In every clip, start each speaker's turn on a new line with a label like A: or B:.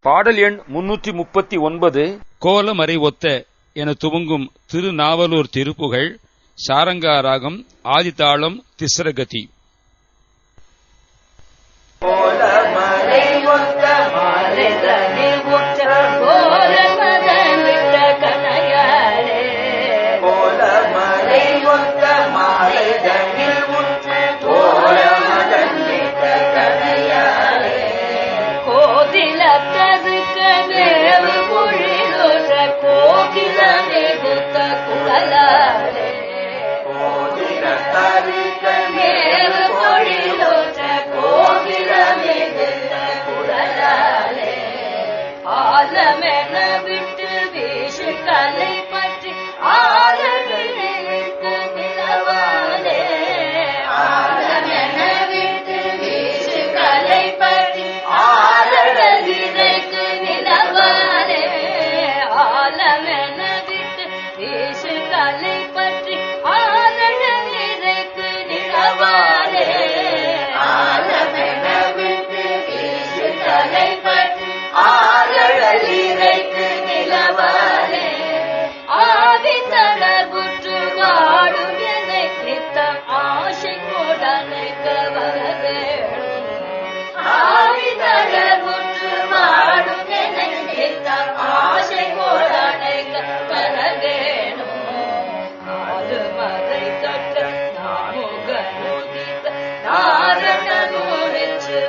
A: பாடல் எண் முன்னூற்றி முப்பத்தி ஒன்பது.
B: கோலமறை ஒத்த என துவங்கும் திருநாவலூர் திருப்புகழ் சாரங்கா ராகம்
C: ஆலமென விட்டு வீசு கலை வீசு கலை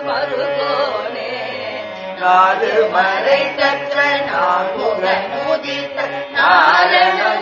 C: மருகோனே நாடு மறை தற்ற நாகுகன் உதித்த நாரணனும்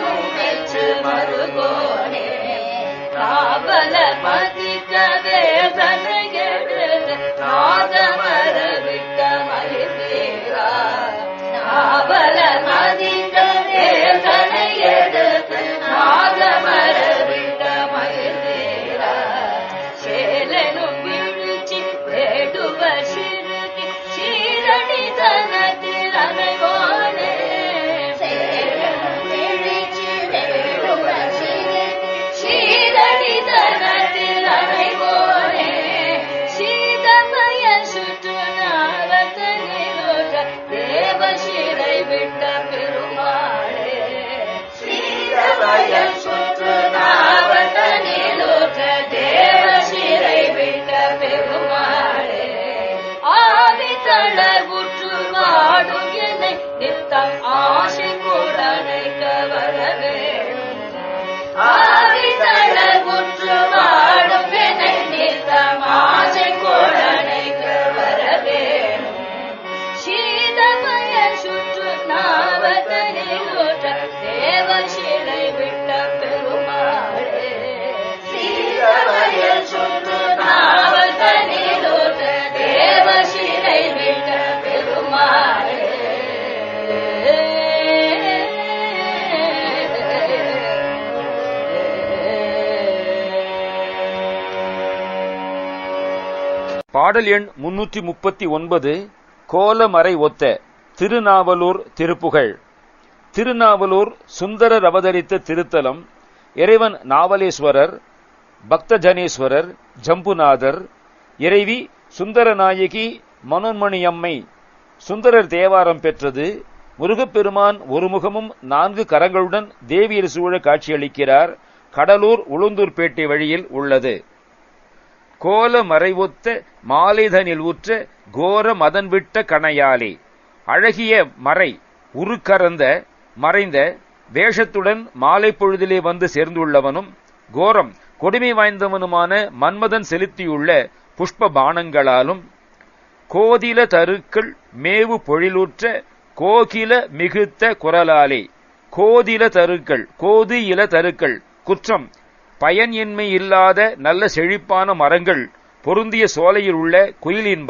C: தேவ சிலை விட்ட பெருமாளே. தேவ சிலை விட்ட பெருமாளே.
A: பாடல் எண் முன்னூற்றி முப்பத்தி ஒன்பது கோலமறை ஒத்த. திருநாவலூர் திருப்புகழ். திருநாவலூர் சுந்தரர் அவதரித்த திருத்தலம் இறைவன் நாவலேஸ்வரர் பக்தஜனேஸ்வரர் ஜம்புநாதர் இறைவி சுந்தரநாயகி மனோன்மணியம்மை. சுந்தரர் தேவாரம் பெற்றது. முருகப்பெருமான் ஒரு முகமும் நான்கு கரங்களுடன் தேவியர் சூழ காட்சியளிக்கிறார். கடலூர் உளுந்தூர்பேட்டை வழியில் உள்ளது. கோல மறைவொத்த மாலைதனில் உற்ற கோர மதன் விட்ட கணையாலே. அழகிய மறை உருக்கறந்த மறைந்த வேஷத்துடன் மாலை பொழுதிலே வந்து சேர்ந்துள்ளவனும் கோரம் கொடுமை வாய்ந்தவனுமான மன்மதன் செலுத்தியுள்ள புஷ்ப பானங்களாலும் கோதில தருக்கள் மேவு பொழிலுற்ற கோகில மிகுத்த குரலாலே கோதில தருக்கள் கோது இல தருக்கள் குற்றம் பயன் இன்மை இல்லாத நல்ல செழிப்பான மரங்கள் பொருந்திய சோலையில் உள்ள குயிலின்